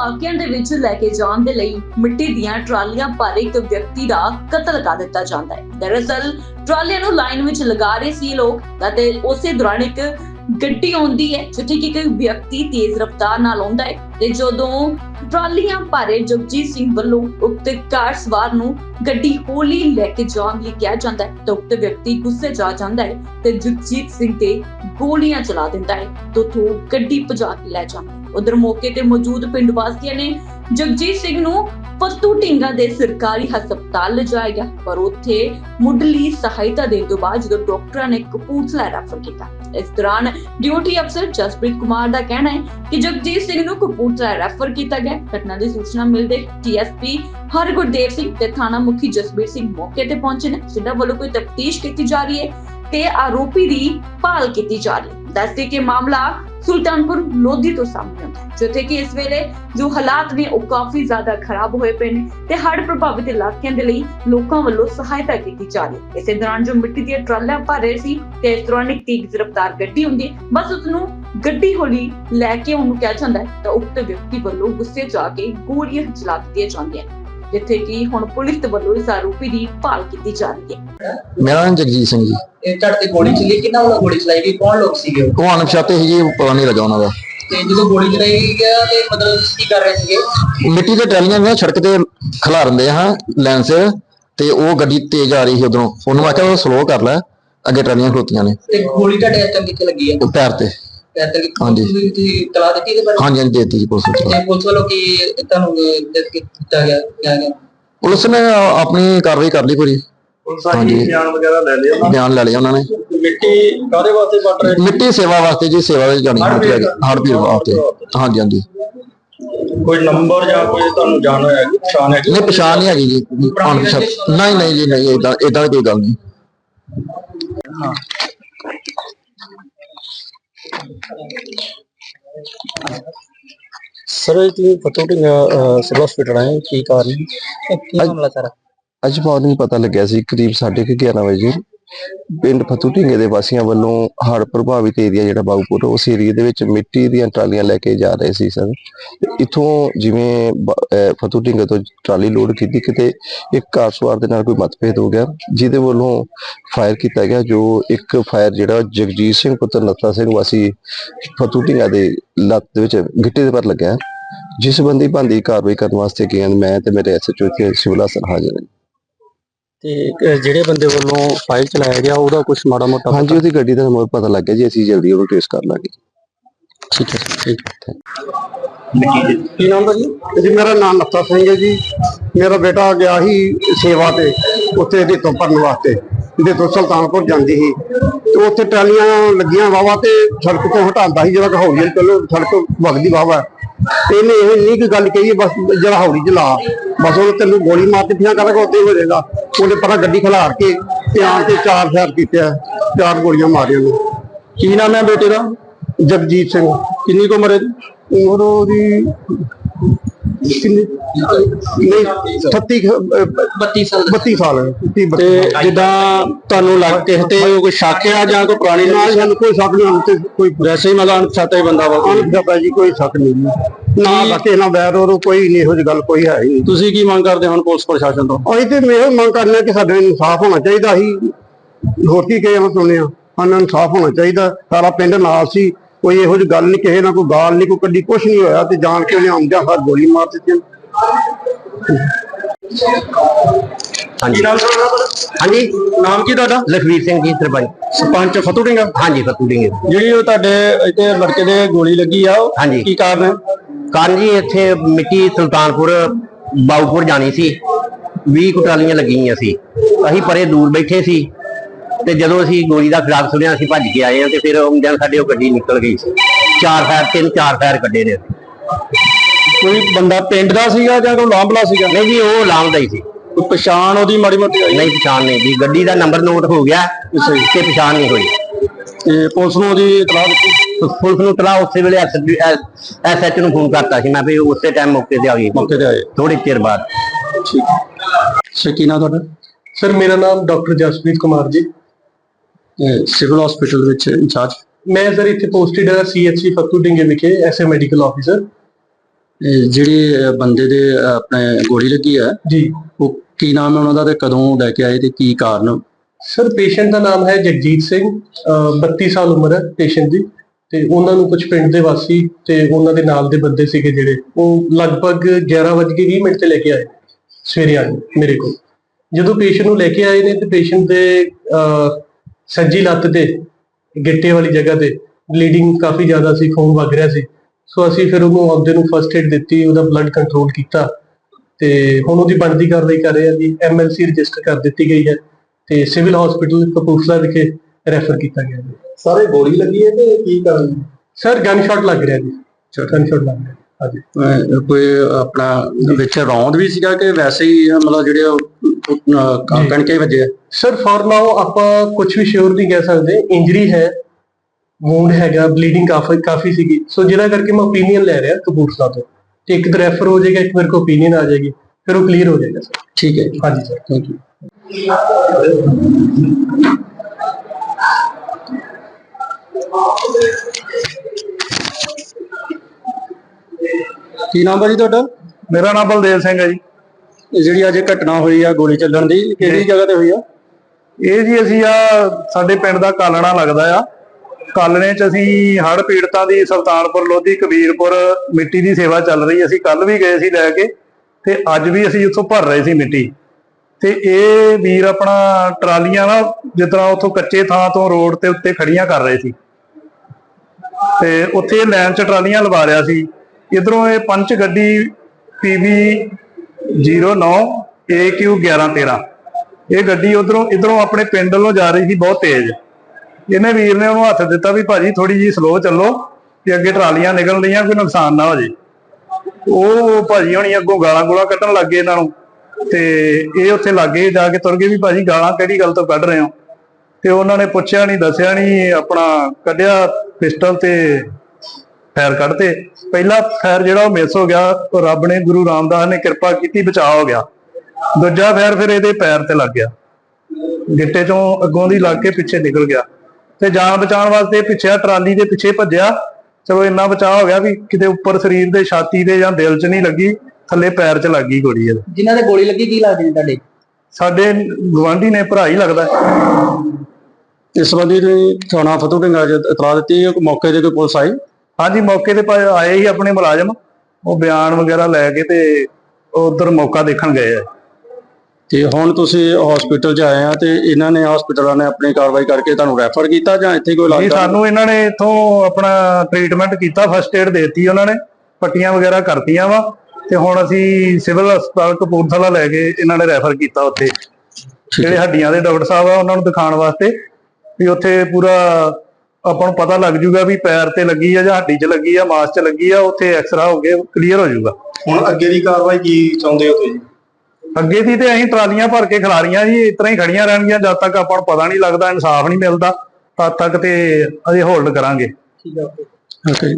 ਇਲਾਕਿਆਂ ਦੇ ਵਿੱਚ ਲੈ ਕੇ ਜਾਣ ਦੇ ਲਈ ਮਿੱਟੀ ਦੀਆਂ ਟਰਾਲੀਆਂ ਭਰ ਇੱਕ ਵਿਅਕਤੀ ਦਾ ਕਤਲ ਕਰ ਦਿੱਤਾ ਜਾਂਦਾ ਹੈ। ਦਰਅਸਲ, ਟਰਾਲੀਆਂ ਨੂੰ ਲਾਈਨ ਵਿੱਚ ਲਗਾ ਰਹੇ ਸੀ ਲੋਕ ਅਤੇ ਉਸੇ ਦੌਰਾਨ ਇੱਕ ਗੱਡੀ ਆਉਂਦੀ ਹੈ, ਜਿੱਥੇ ਕਿ ਇੱਕ ਵਿਅਕਤੀ ਤੇਜ਼ ਰਫ਼ਤਾਰ ਨਾਲ ਆਉਂਦਾ ਹੈ ਤੇ ਜਦੋਂ ਟਰਾਲੀਆਂ ਭਾਰੇ ਜਗਜੀਤ ਸਿੰਘ ਵੱਲੋਂ ਉਕਤ ਕਾਰ ਸਵਾਰ ਨੂੰ ਗੱਡੀ ਹੌਲੀ ਲੈ ਕੇ ਜਾਣ ਲਈ ਕਿਹਾ ਜਾਂਦਾ ਹੈ ਤਾਂ ਉਕਤ ਵਿਅਕਤੀ ਗੁੱਸੇ ਜਾ ਜਾਂਦਾ ਹੈ ਤੇ ਜਗਜੀਤ ਸਿੰਘ ਤੇ ਗੋਲੀਆਂ ਚਲਾ ਦਿੰਦਾ ਹੈ ਤੇ ਉੱਥੋਂ ਗੱਡੀ ਭਜਾ ਕੇ ਲੈ ਜਾਂਦਾ ਹੈ। ਉਧਰ ਮੌਕੇ ਤੇ ਮੌਜੂਦ ਪਿੰਡ ਵਾਸੀਆਂ ਨੇ ਜਗਜੀਤ ਸਿੰਘ ਨੂੰ ਫੱਤੂ ਢਿੰਗਾ ਦੇ ਸਰਕਾਰੀ ਹਸਪਤਾਲ ਲਿਜਾਇਆ ਗਿਆ, ਪਰ ਉੱਥੇ ਮੁੱਢਲੀ ਸਹਾਇਤਾ ਦੇਣ ਤੋਂ ਬਾਅਦ ਜਦੋਂ ਡਾਕਟਰਾਂ ਨੇ ਕਪੂਰਥਲਾ ਰੈਫਰ ਕੀਤਾ। ਇਸ ਦੌਰਾਨ ਡਿਊਟੀ ਅਫਸਰ ਜਸਪ੍ਰੀਤ ਕੁਮਾਰ ਦਾ ਕਹਿਣਾ ਹੈ ਕਿ ਜਗਜੀਤ ਸਿੰਘ ਨੂੰ ਕਪੂਰਥਲਾ ਰੈਫਰ ਕੀਤਾ ਗਿਆ। ਘਟਨਾ ਦੀ ਸੂਚਨਾ ਮਿਲਦੇ ਟੀਐਸਪੀ ਹਰਗੁਰਦੇਵ ਸਿੰਘ ਤੇ ਥਾਣਾ ਮੁਖੀ ਜਸਬੀਰ ਸਿੰਘ ਮੌਕੇ ਤੇ ਪਹੁੰਚੇ ਨੇ। ਜਿਨ੍ਹਾਂ ਵੱਲੋਂ ਕੋਈ ਤਫਤੀਸ਼ ਕੀਤੀ ਜਾ ਰਹੀ ਹੈ ਤੇ ਆਰੋਪੀ ਦੀ ਭਾਲ ਕੀਤੀ ਜਾ ਰਹੀ ਹੈ। ਦੱਸਦੇ ਕਿ ਮਾਮਲਾ ਸੁਲਤਾਨਪੁਰ ਲੋਧੀ ਤੋਂ ਸਾਹਮਣੇ ਆਉਂਦਾ ਹੈ, ਜਿੱਥੇ ਕਿ ਇਸ ਵੇਲੇ ਜੋ ਹਾਲਾਤ ਨੇ ਉਹ ਕਾਫੀ ਜ਼ਿਆਦਾ ਖਰਾਬ ਹੋਏ ਪਏ ਨੇ ਤੇ ਹੜ੍ਹ ਪ੍ਰਭਾਵਿਤ ਇਲਾਕਿਆਂ ਦੇ ਲਈ ਲੋਕਾਂ ਵੱਲੋਂ ਸਹਾਇਤਾ ਕੀਤੀ ਜਾ ਰਹੀ ਹੈ। ਇਸੇ ਦੌਰਾਨ ਜੋ ਮਿੱਟੀ ਦੀਆਂ ਟਰਾਲੀਆਂ ਭਰ ਰਹੇ ਸੀ ਤੇ ਇਸ ਦੌਰਾਨ ਇੱਕ ਤੇਜ਼ ਰਫ਼ਤਾਰ ਗੱਡੀ ਹੁੰਦੀ ਹੈ, ਬਸ ਉਸ ਨੂੰ ਗੱਡੀ ਹੌਲੀ ਲੈ ਕੇ ਉਹਨੂੰ ਕਿਹਾ ਜਾਂਦਾ ਹੈ ਤਾਂ ਉਕਤ ਵਿਅਕਤੀ ਵੱਲੋਂ ਗੁੱਸੇ 'ਚ ਆ ਕੇ ਗੋਲੀਆਂ ਚਲਾ ਦਿੱਤੀਆਂ ਜਾਂਦੀਆਂ ਜਿੱਥੇ ਕਿ ਹੁਣ ਪੁਲਿਸ ਵੱਲੋਂ ਇਸ ਆਰੋਪੀ ਦੀ ਭਾਲ ਕੀਤੀ ਜਾ ਰਹੀ ਹੈ। ਮੇਰਾ ਨਾਮ ਜਗਜੀਤ ਸਿੰਘ ਜੀ। ਇਹ ਝੜ ਤੇ ਗੋਲੀ ਚੱਲੀ ਕਿੰਨਾ ਵੱਲੋਂ ਗੋਲੀ ਚਲਾਈ ਗਈ? ਕੌਣ ਲੋਕ ਸੀਗੇ ਉਹ? ਉਹ ਅਣਪਛਾਤੇ ਸੀ ਜੀ ਪਤਾ ਨਹੀਂ ਲੱਗਾ ਉਹਨਾਂ ਦਾ। ਤੇ ਜਦੋਂ ਗੋਲੀ ਚਲਾਈ ਗਿਆ ਤੇ ਮਤਲਬ ਕੀ ਕਰ ਰਹੇ ਸੀਗੇ? ਮਿੱਟੀ ਦੇ ਟਰਾਲੀਆਂ ਨਾ ਸੜਕ ਤੇ ਖਿਲਾਰਦੇ ਹਾਂ ਲਾਈਨ ਸੇ ਤੇ ਉਹ ਗੱਡੀ ਤੇਜ਼ ਆ ਰਹੀ ਸੀ ਉਧਰੋਂ। ਉਹਨੂੰ ਉਹ ਸਲੋ ਕਰ ਲੈ ਅੱਗੇ ਟਰਾਲੀਆਂ ਖਲੋਤੀਆਂ ਨੇ। ਤੇ ਗੋਲੀ ਤੁਹਾਡੇ ਹੱਥਾਂ ਕਿੱਥੇ ਲੱਗੀ ਹੈ ਉਹ ਪੈਰ ਤੇ। ਤੇ ਹਾਂਜੀ। ਤੁਸੀਂ ਤਲਾ ਦਿੱਤੀ ਤੇ ਪਰ ਹਾਂਜੀ ਹਾਂਜੀ ਦੇਤੀ ਜੀ ਪੁਲਿਸ ਨੂੰ ਚਲਾ ਤੇ ਪੁਲਿਸ ਵੱਲੋਂ ਕੀ ਤੁਹਾਨੂੰ ਕੇ ਦਿੱਤਾ ਗਿਆ ਕਿਹਾ ਗਿਆ? ਪੁਲਿਸ ਨੇ ਆਪਣੀ ਕਾਰਵਾਈ ਕਰ ਲਈ ਪੂਰੀ। ਹਾਂਜੀ। ਬਿਆਨ ਵਗੈਰਾ ਲੈ ਲਿਆ ਬਿਆਨ ਲੈ ਲਿਆ ਉਹਨਾਂ ਨੇ। ਮਿੱਟੀ ਕਾਦੇ ਵਾਸਤੇ ਵੱਟ ਰਹੇ ਮਿੱਟੀ ਸੇਵਾ ਵਾਸਤੇ ਜੀ ਸੇਵਾ ਵਿੱਚ ਜਾਣੀ ਹੜ੍ਹ ਹੁੰਦੀ ਹੈ ਪੀੜਤ- ਹੜ ਪੀੜ ਵਾਸਤੇ। ਹਾਂਜੀ ਹਾਂਜੀ। ਕੋਈ ਨੰਬਰ ਜਾਂ ਕੋਈ ਤੁਹਾਨੂੰ ਜਾਣ ਹੈ ਪਛਾਣ ਹੈ ਨਹੀਂ ਪਛਾਣ ਨਹੀਂ ਹੈਗੀ ਜੀ। ਅਣਪਛਾਤੇ ਨਹੀਂ ਨਹੀਂ ਜੀ ਨਹੀਂ ਇਦਾਂ ਇਦਾਂ ਦੀ ਕੋਈ ਗੱਲ ਨਹੀਂ। ਸਰ ਇਹ ਤੁਸੀਂ ਫਤੋਟਿੰਗਾ ਸਿਵਲ ਹਸਪੀਟਲ ਆਏ ਕੀ ਕਾਰਨ ਕੀ ਮਾਮਲਾ ਸਾਰਾ? ਅੱਜ ਮਾਰਨਿੰਗ ਪਤਾ ਲੱਗਿਆ ਸੀ ਕਰੀਬ 11:30 ਵਜੇ। ਪਿੰਡ ਫਤੂਟਿੰਗੇ ਦੇ ਵਾਸੀਆਂ ਵੱਲੋਂ ਹੜ੍ਹ ਪ੍ਰਭਾਵਿਤ ਏਰੀਆ ਜਿਹੜਾ ਬਾਗਪੁਰ ਉਸ ਏਰੀਆ ਦੇ ਵਿੱਚ ਮਿੱਟੀ ਦੀਆਂ ਟਰਾਲੀਆਂ ਲੈ ਕੇ ਜਾ ਰਹੇ ਸੀ ਸਰ। ਇਥੋਂ ਜਿਵੇਂ ਫਤੂਟਿੰਗੇ ਤੋਂ ਟਰਾਲੀ ਲੋਡ ਕੀਤੀ, ਕਿਤੇ ਇੱਕ ਕਾਰ ਸਵਾਰ ਦੇ ਨਾਲ ਕੋਈ ਮਤਭੇਦ ਹੋ ਗਿਆ, ਜਿਹਦੇ ਵੱਲੋਂ ਫਾਇਰ ਕੀਤਾ ਗਿਆ, ਜੋ ਇੱਕ ਫਾਇਰ ਜਿਹੜਾ ਜਗਜੀਤ ਸਿੰਘ ਪੁੱਤਰ ਨੱਤਾ ਸਿੰਘ ਵਾਸੀ ਫਤੂਟਿੰਗਾ ਦੇ ਲੱਤ ਦੇ ਵਿੱਚ ਗਿੱਟੇ ਦੇ ਪਰ ਲੱਗਿਆ, ਜਿਸ ਸੰਬੰਧੀ ਬੰਦੀ ਕਾਰਵਾਈ ਕਰਨ ਵਾਸਤੇ ਗਏ ਮੈਂ ਤੇ ਮੇਰੇ ਐਸਐਚਓ ਇੱਥੇ ਸਿਵਲ ਹਸਪਤਾਲ ਹਾਜ਼ਰ ਨੇ। ਤੇ ਜਿਹੜੇ ਬੰਦੇ ਵੱਲੋਂ ਫਾਈਲ ਚਲਾਇਆ ਗਿਆ ਉਹਦਾ ਕੁਝ ਮਾੜਾ ਮੋਟਾ ਹਾਂਜੀ ਉਹਦੀ ਗੱਡੀ ਦਾ ਨੰਬਰ ਪਤਾ ਲੱਗ ਗਿਆ ਜੀ ਅਸੀਂ ਜਲਦੀ ਉਹਨੂੰ ਟ੍ਰੇਸ ਕਰ ਲਾਂਗੇ। ਠੀਕ ਹੈ ਠੀਕ ਕੀ ਨਾਮ ਦਾ ਜੀ? ਜੀ ਮੇਰਾ ਨਾਮ ਨੱਥਾ ਸਿੰਘ ਹੈ ਜੀ। ਮੇਰਾ ਬੇਟਾ ਗਿਆ ਸੀ ਸੇਵਾ ਤੇ ਉੱਥੇ ਦੇ ਤੋਂ ਭਰਨ ਵਾਸਤੇ। ਦੇ ਤੋਂ ਸੁਲਤਾਨਪੁਰ ਜਾਂਦੀ ਸੀ। ਤੇ ਉੱਥੇ ਟਰਾਲੀਆਂ ਲੱਗੀਆਂ ਵਾਵਾ ਤੇ ਸੜਕ ਤੋਂ ਹਟਾਉਂਦਾ ਸੀ ਜਿਹੜਾ ਹੌਲੀ ਹੌਲੀ ਚਲੋ ਸੜਕ ਵਗਦੀ ਵਾਵਾ ਇਹਨੇ ਇਹ ਨਹੀਂ ਕਿ ਗੱਲ ਕਹੀ ਬਸ ਜਰਾ ਹੌਲੀ ਚਲਾ ਬਸ ਉਹ ਤੈਨੂੰ ਗੋਲੀ ਮਾਰ ਕੇ ਫਿਆਂ ਕਰਾਂਗਾ ਉੱਤੇ ਹੋ ਜਾਏਗਾ। ਉਹਨੇ ਪਰਾਂ ਗੱਡੀ ਖਿਲਾਰ ਕੇ ਤੇ ਆਣ ਕੇ ਚਾਰ ਫੈਰ ਕੀਤਾ ਚਾਰ ਗੋਲੀਆਂ ਮਾਰੀਆਂ ਨੇ। ਕੀ ਨਾਮ ਹੈ ਬੇਟੇ ਦਾ? ਜਗਜੀਤ ਸਿੰਘ। ਕਿੰਨੀ ਕੁ ਉਮਰ ਹੈ ਉਮਰ ਉਹਦੀ ਨਹੀਂ 38 32 ਸਾਲ ਦਾ। 32 ਸਾਲ ਹੈ 30 ਤੇ ਜਿੱਦਾਂ ਤੁਹਾਨੂੰ ਲੱਗ ਕਿਸੇ ਤੇ ਕੋਈ ਸ਼ੱਕ ਆ ਜਾਂ ਕੋਈ ਪੁਰਾਣੀ ਨਾ ਰੰਜਿਸ਼? ਸਾਨੂੰ ਕੋਈ ਸ਼ੱਕ ਨਹੀਂ ਹਨ ਤੇ ਕੋਈ ਵੈਸੇ ਹੀ ਮਤਲਬ ਅਣਪਛਾਤਾ ਹੀ ਬੰਦਾ ਵਾ ਕੋਈ। ਅਨਪਛਾਤਾ ਜੀ ਕੋਈ ਸ਼ੱਕ ਨਹੀਂ ਜੀ। ਨਾ। ਬਾਕੀ ਨਾ ਵੈਰ ਔਰ ਕੋਈ ਨਹੀਂ ਇਹੋ ਜਿਹੀ ਗੱਲ ਕੋਈ ਹੈ ਹੀ ਨਹੀਂ। ਤੁਸੀਂ ਕੀ ਮੰਗ ਕਰਦੇ ਹੋ ਹੁਣ ਪੁਲਿਸ ਪ੍ਰਸ਼ਾਸਨ ਤੋਂ? ਅਸੀਂ ਤੇ ਮੈਂ ਮੰਗ ਕਰਨੇ ਕਿ ਸਾਡੇ ਇਨਸਾਫ ਹੋਣਾ ਚਾਹੀਦਾ ਸੀ। ਹੋਰ ਕੀ ਕਹੇ ਮੈਂ ਸੁਣਿਆ ਸਾਨੂੰ ਇਨਸਾਫ ਹੋਣਾ ਚਾਹੀਦਾ। ਸਾਰਾ ਪਿੰਡ ਨਾਲ ਸੀ। ਕੋਈ ਇਹੋ ਜਿਹੀ ਗੱਲ ਨਹੀਂ ਕਿਸੇ ਨਾਲ ਕੋਈ ਗਾਲ ਨਹੀਂ ਕੋਈ ਕੱਢੀ ਕੁਛ ਨਹੀਂ ਹੋਇਆ ਤੇ ਜਾਣ ਕੇ ਉਹਨੇ ਆਉਂਦਿਆਂ ਹਰ ਗੋਲੀ ਮਾਰ ਦਿੱਤੀ। ਹਾਂਜੀ। ਨਾਮ ਕੀ ਤੁਹਾਡਾ? ਲਖਵੀਰ ਸਿੰਘ ਜੀ ਸਰਪੰਚ। ਸਰਪੰਚ ਫਤੂੜਿੰਗਾ ਹਾਂਜੀ ਫਤੂੜਿੰਗੇ ਜਿਹੜੀ ਉਹ ਤੁਹਾਡੇ ਇੱਥੇ ਲੜਕੇ ਦੇ ਗੋਲੀ ਲੱਗੀ ਆ ਉਹ ਹਾਂਜੀ। ਕੀ ਕਾਰਨ ਹੈ? ਕੱਲ ਜੀ ਇੱਥੇ ਮਿੱਟੀ ਸੁਲਤਾਨਪੁਰ ਬਾਉਪੁਰ ਜਾਣੀ ਸੀ। 20 ਕੁਟਾਲੀਆਂ ਲੱਗੀਆਂ ਸੀ। ਅਸੀਂ ਪਰੇ ਦੂਰ ਬੈਠੇ ਸੀ। ਤੇ ਜਦੋਂ ਅਸੀਂ ਗੋਲੀ ਦਾ ਖਰਾਬ ਸੁਣਿਆ ਅਸੀਂ ਭੱਜ ਕੇ ਆਏ ਆ ਤੇ ਫਿਰ ਆਉਂਦਿਆਂ ਸਾਡੇ ਉਹ ਗੱਡੀ ਨਿਕਲ ਗਈ ਸੀ। ਚਾਰ ਫਾਇਰ ਤਿੰਨ ਚਾਰ ਫਾਇਰ ਕੱਢੇ ਨੇ ਕੋਈ ਬੰਦਾ ਪਿੰਡ ਦਾ ਸੀਗਾ ਜਾਂ ਕੋਈ ਲਾਂਬਲਾ ਸੀਗਾ? ਨਹੀਂ ਜੀ ਉਹ ਲਾਉਂਦਾ ਹੀ ਸੀ। ਕੋਈ ਪਛਾਣ ਉਹਦੀ ਮਾੜੀ ਮੋਟੀ ਆਈ ਨਹੀਂ ਪਛਾਣ ਨਹੀਂ ਜੀ। ਗੱਡੀ ਦਾ ਨੰਬਰ ਨੋਟ ਹੋ ਗਿਆ ਤੇ ਪਛਾਣ ਨਹੀਂ ਹੋਈ। ਤੇ ਪੁਲਿਸ ਨੂੰ ਉਹਦੀ ਇਤਲਾਹ ਦਿੱਤੀ? ਪੁਲਿਸ ਨੂੰ ਤਲਾ ਉਸੇ ਵੇਲੇ ਐਸਐਚ ਨੂੰ ਫੋਨ ਕਰਤਾ ਸੀ। ਮੈਂ ਵੀ ਉਸੇ ਟਾਈਮ ਮੌਕੇ ਤੇ ਆ ਗਈ। ਮੌਕੇ ਤੇ ਆਏ। ਥੋੜੀ ਚਿਰ ਬਾਅਦ। ਠੀਕ। ਸਰ ਕੀ ਨਾਮ ਤੁਹਾਡਾ? ਸਰ ਮੇਰਾ ਨਾਮ doctor Jaspreet Kumar ji. Civil hospital ਵਿੱਚ ਇੰਚਾਰਜ। ਮੈਂ ਸਰ ਇੱਥੇ ਪੋਸਟਡ ਹਾਂ C H C Fattu Dhinge ਵਿਖੇ ਐਸਏ ਮੈਡੀਕਲ ਆਫੀਸਰ ਜਿਹੜੇ ਬੰਦੇ ਦੇ ਆਪਣੇ ਗੋਲੀ ਲੱਗੀ ਹੈ ਜੀ। ਉਹ ਕੀ ਨਾਮ ਹੈ ਉਹਨਾਂ ਦਾ ਤੇ ਕਦੋਂ ਲੈ ਕੇ ਆਏ ਤੇ ਕੀ ਕਾਰਨ? ਸਰ ਪੇਸ਼ੈਂਟ ਦਾ ਨਾਮ ਹੈ ਜਗਜੀਤ ਸਿੰਘ ਅਹ 32 ਸਾਲ ਉਮਰ ਹੈ ਪੇਸ਼ੈਂਟ ਦੀ। ਤੇ ਉਹਨਾਂ ਨੂੰ ਕੁਝ ਪਿੰਡ ਦੇ ਵਾਸੀ ਤੇ ਉਹਨਾਂ ਦੇ ਨਾਲ ਦੇ ਬੰਦੇ ਸੀਗੇ ਜਿਹੜੇ ਉਹ ਲਗਭਗ 11:20 ਮਿੰਟ ਤੇ ਲੈ ਕੇ ਆਏ ਸਵੇਰੇ ਆਏ ਮੇਰੇ ਕੋਲ। ਜਦੋਂ ਪੇਸ਼ੈਂਟ ਨੂੰ ਲੈ ਕੇ ਆਏ ਨੇ ਤੇ ਪੇਸ਼ੈਂਟ ਦੇ ਸੱਜੀ ਲੱਤ ਤੇ ਗਿੱਟੇ ਵਾਲੀ ਜਗ੍ਹਾ ਤੇ ਬਲੀਡਿੰਗ ਕਾਫੀ ਜ਼ਿਆਦਾ ਸੀ ਖੂਨ ਵਗ ਰਿਹਾ ਸੀ। ਸੋ ਅਸੀਂ ਫਿਰ ਉਹਨੂੰ ਆਉਂਦੇ ਨੂੰ ਫਰਸਟ ਏਡ ਦਿੱਤੀ ਉਹਦਾ ਬਲੱਡ ਕੰਟਰੋਲ ਕੀਤਾ। ਤੇ ਹੁਣ ਉਹਦੀ ਬਣਦੀ ਕਾਰਵਾਈ ਕਰ ਰਹੇ ਆ ਜੀ ਐਮਐਲਸੀ ਰਜਿਸਟਰ ਕਰ ਦਿੱਤੀ ਗਈ ਹੈ ਤੇ ਸਿਵਲ ਹਸਪੀਟਲ ਕਪੂਰਥਲਾ ਵਿਖੇ ਰੈਫਰ ਕੀਤਾ ਗਿਆ ਜੀ। ਸਾਰੇ ਗੋਲੀ ਲੱਗੀ ਹੈ ਤੇ ਕੀ ਕਰਨ? ਸਰ ਗਨ ਸ਼ਾਟ ਲੱਗ ਰਿਹਾ ਜੀ। ਗਨ ਸ਼ਾਟ ਲੱਗ ਰਿਹਾ। ਅਹ, ਕੋਈ ਆਪਣਾ ਵਿੱਚ ਰੌਂਦ ਵੀ ਸੀਗਾ ਕਿ ਵੈਸੇ ਹੀ ਮਤਲਬ ਜਿਹੜੇ ਉਹ, ਕਣਕੇ ਵੱਜੇ? ਸਰ ਫॉर ਨਾਓ ਆਪਾਂ ਕੁਝ ਵੀ ਸ਼ੋਰ ਨਹੀਂ ਕਹਿ ਸਕਦੇ। ਇੰਜਰੀ ਹੈ ਵੂੰਡ ਹੈਗਾ ਬਲੀਡਿੰਗ ਕਾਫੀ ਕਾਫੀ ਸੀਗੀ। ਸੋ ਜਿਹਦਾ ਕਰਕੇ ਮੈਂ ਓਪੀਨੀਅਨ ਲੈ ਰਿਹਾ ਕਪੂਰਥਲਾ ਤੋਂ। ਤੇ ਇੱਕ ਤਾਂ ਰੈਫਰ ਹੋ ਜਾਏਗਾ ਇੱਕ ਮੇਰੇ ਕੋ ਓਪੀਨੀਅਨ ਆ ਜਾਏਗੀ। ਫਿਰ ਉਹ ਕਲੀਅਰ ਹੋ ਜਾਏਗਾ ਸਰ ਠੀਕ ਹੈ ਹਾਂਜੀ ਸਰ ਥੈਂਕ ਯੂ ਕੀ ਨਾਮ ਭਾਜੀ ਤੁਹਾਡਾ? ਮੇਰਾ ਨਾਮ ਬਲਦੇਵ ਸਿੰਘ ਹੈ ਜੀ। ਇਹ ਜਿਹੜੀ ਅੱਜ ਇਹ ਘਟਨਾ ਹੋਈ ਆ ਗੋਲੀ ਚੱਲਣ ਦੀ ਕਿਹੜੀ ਜਗ੍ਹਾ ਤੇ ਹੋਈ ਆ? ਇਹ ਜੀ ਅਸੀਂ ਆ ਸਾਡੇ ਪਿੰਡ ਦਾ ਕਾਲਣਾ ਲੱਗਦਾ ਆ। ਕਾਲਣੇ ਚ ਅਸੀਂ ਹੜ੍ਹ ਪੀੜਤਾਂ ਦੀ ਸੁਲਤਾਨਪੁਰ ਲੋਧੀ ਕਬੀਰਪੁਰ ਮਿੱਟੀ ਦੀ ਸੇਵਾ ਚੱਲ ਰਹੀ। ਅਸੀਂ ਕੱਲ ਵੀ ਗਏ ਸੀ ਲੈ ਕੇ ਤੇ ਅੱਜ ਵੀ ਅਸੀਂ ਉੱਥੋਂ ਭਰ ਰਹੇ ਸੀ ਮਿੱਟੀ। ਤੇ ਇਹ ਵੀਰ ਆਪਣਾ ਟਰਾਲੀਆਂ ਨਾ ਜਿਸ ਤਰ੍ਹਾਂ ਉੱਥੋਂ ਕੱਚੇ ਥਾਂ ਤੋਂ ਰੋਡ ਤੇ ਉੱਤੇ ਖੜੀਆਂ ਕਰ ਰਹੇ ਸੀ। ਤੇ ਉੱਥੇ ਲਾਈਨ 'ਚ ਟਰਾਲੀਆਂ ਲਵਾ ਰਿਆ ਸੀ। ਇਧਰੋਂ ਇਹ ਪੰਚ ਗੱਡੀ ਪੀਬੀ 09 AQ 1113 ਇਹ ਗੱਡੀ ਉਧਰੋਂ, ਇਧਰੋਂ ਆਪਣੇ ਪਿੰਡ ਵੱਲੋਂ ਜਾ ਰਹੀ ਸੀ, ਬਹੁਤ ਤੇਜ਼। ਇਹਨੇ ਵੀਰ ਨੇ ਉਹਨੂੰ ਹੱਥ ਦਿੱਤਾ ਵੀ ਭਾਜੀ ਥੋੜੀ ਜੀ ਸਲੋ ਚੱਲੋ ਤੇ ਅੱਗੇ ਟਰਾਲੀਆਂ ਨਿਕਲ ਰਹੀਆਂ ਕੋਈ ਨੁਕਸਾਨ ਨਾ ਹੋ ਜੇ। ਉਹ ਭਾਜੀ ਹੋਣੀ ਅੱਗੋਂ ਗਾਲਾਂ ਗੋਲਾਂ ਕੱਢਣ ਲੱਗੇ ਇਹਨਾਂ ਨੂੰ। ਤੇ ਇਹ ਉੱਥੇ ਲੱਗੇ ਜਾ ਕੇ ਤੁਰ ਗਏ ਵੀ ਭਾਜੀ ਗਾਲਾਂ ਕਿਹੜੀ ਗੱਲ ਤੋਂ ਕੱਢ ਰਹੇ ਹੋ? ਤੇ ਉਹਨਾਂ ਨੇ ਪੁੱਛਿਆ ਨਹੀਂ ਦੱਸਿਆ ਨਹੀਂ ਆਪਣਾ ਕੱਢਿਆ ਪਿਸਟਲ ਤੇ ਫੈਰ ਕੱਢਤੇ। ਪਹਿਲਾ ਫੈਰ ਜਿਹੜਾ ਉਹ ਮਿਸ ਹੋ ਗਿਆ ਉਹ ਰੱਬ ਨੇ ਗੁਰੂ ਰਾਮਦਾਸ ਨੇ ਕਿਰਪਾ ਕੀਤੀ ਬਚਾਅ ਹੋ ਗਿਆ। ਦੂਜਾ ਫੈਰ ਫਿਰ ਇਹਦੇ ਪੈਰ ਤੇ ਲੱਗ ਗਿਆ। ਗਿੱਟੇ ਚੋਂ ਅੱਗੋਂ ਦੀ ਲੱਗ ਕੇ ਪਿੱਛੇ ਨਿਕਲ ਗਿਆ। ਤੇ ਜਾਨ ਬਚਾਉਣ ਵਾਸਤੇ ਪਿੱਛੇ ਟਰਾਲੀ ਦੇ ਪਿੱਛੇ ਭੱਜਿਆ। ਚਲੋ ਇੰਨਾ ਬਚਾਅ ਹੋ ਗਿਆ ਵੀ ਕਿਤੇ ਉੱਪਰ ਸਰੀਰ ਦੇ ਛਾਤੀ ਤੇ ਜਾਂ ਦਿਲ 'ਚ ਨਹੀਂ ਲੱਗੀ ਥੱਲੇ ਪੈਰ 'ਚ ਲੱਗ ਗਈ ਗੋਲੀ ਇਹਦੇ। ਜਿਨ੍ਹਾਂ ਦੇ ਗੋਲੀ ਲੱਗੀ ਕੀ ਲੱਗਦੇ ਨੇ ਤੁਹਾਡੇ? ਸਾਡੇ ਗਵਾਂਢੀ ਨੇ ਭਰਾ ਹੀ ਲੱਗਦਾ। ਇਸ ਸੰਬੰਧੀ ਥਾਣਾ ਫਤੂ ਢੰਗਾ ਚ ਇਤਲਾਹ ਦਿੱਤੀ ਮੌਕੇ ਤੇ ਕੋਈ ਪੁਲਿਸ ਆਈ? ਹਾਂਜੀ ਮੌਕੇ ਤੇ ਆਏ ਹੀ ਆਪਣੇ ਮੁਲਾਜ਼ਮ ਉਹ ਬਿਆਨ ਵਗੈਰਾ ਲੈ ਕੇ ਤੇ ਉਧਰ ਮੌਕਾ ਦੇਖਣ ਗਏ ਆ। ਤੇ ਹੁਣ ਤੁਸੀਂ ਹਸਪੀਟਲ 'ਚ ਆਏ ਆ ਤੇ ਇਹਨਾਂ ਨੇ ਹਸਪੀਟਲਾਂ ਨੇ ਆਪਣੀ ਕਾਰਵਾਈ ਕਰਕੇ ਤੁਹਾਨੂੰ ਰੈਫਰ ਕੀਤਾ ਜਾਂ ਇੱਥੇ ਕੋਈ ਇਲਾਜ ਸਾਨੂੰ ਇਹਨਾਂ ਨੇ ਇੱਥੋਂ ਆਪਣਾ ਟ੍ਰੀਟਮੈਂਟ ਕੀਤਾ ਫਸਟ ਏਡ ਦੇਤੀ ਉਹਨਾਂ ਨੇ ਪੱਟੀਆਂ ਵਗੈਰਾ ਕਰਤੀਆਂ ਵਾ ਤੇ ਹੁਣ ਅਸੀਂ ਸਿਵਲ ਹਸਪਤਾਲ ਕਪੂਰਥਲਾ ਲੈ ਕੇ ਇਹਨਾਂ ਨੇ ਰੈਫਰ ਕੀਤਾ ਉੱਥੇ। ਜਿਹੜੇ ਹੱਡੀਆਂ ਦੇ ਡਾਕਟਰ ਸਾਹਿਬ ਆ ਉਹਨਾਂ ਨੂੰ ਦਿਖਾਉਣ ਵਾਸਤੇ ਵੀ ਉੱਥੇ ਪੂਰਾ ਆਪਾਂ ਨੂੰ ਪਤਾ ਲੱਗ ਜੂਗਾ ਵੀ ਪੈਰ ਤੇ ਲੱਗੀ ਆ ਜਾਂ ਹੱਡੀ 'ਚ ਲੱਗੀ ਆ ਮਾਸ 'ਚ ਲੱਗੀ ਆ ਉੱਥੇ ਐਕਸਰਾ ਹੋ ਕੇ ਕਲੀਅਰ ਹੋ ਜੂਗਾ। ਹੁਣ ਅੱਗੇ ਦੀ ਕਾਰਵਾਈ ਕੀ ਚਾਹੁੰਦੇ ਹੋ ਤੁਸੀਂ? ਅੱਗੇ ਦੀ ਤੇ ਅਸੀਂ ਟਰਾਲੀਆਂ ਭਰ ਕੇ ਖਿਲਾਰੀਆਂ ਜੀ ਇਸ ਤਰ੍ਹਾਂ ਹੀ ਖੜੀਆਂ ਰਹਿਣਗੀਆਂ ਜਦ ਤੱਕ ਆਪਾਂ ਨੂੰ ਪਤਾ ਨਹੀਂ ਲੱਗਦਾ ਇਨਸਾਫ ਨਹੀਂ ਮਿਲਦਾ ਤਦ ਤੱਕ ਤੇ ਅਸੀਂ ਹੋਲਡ ਕਰਾਂਗੇ। ਓਕੇ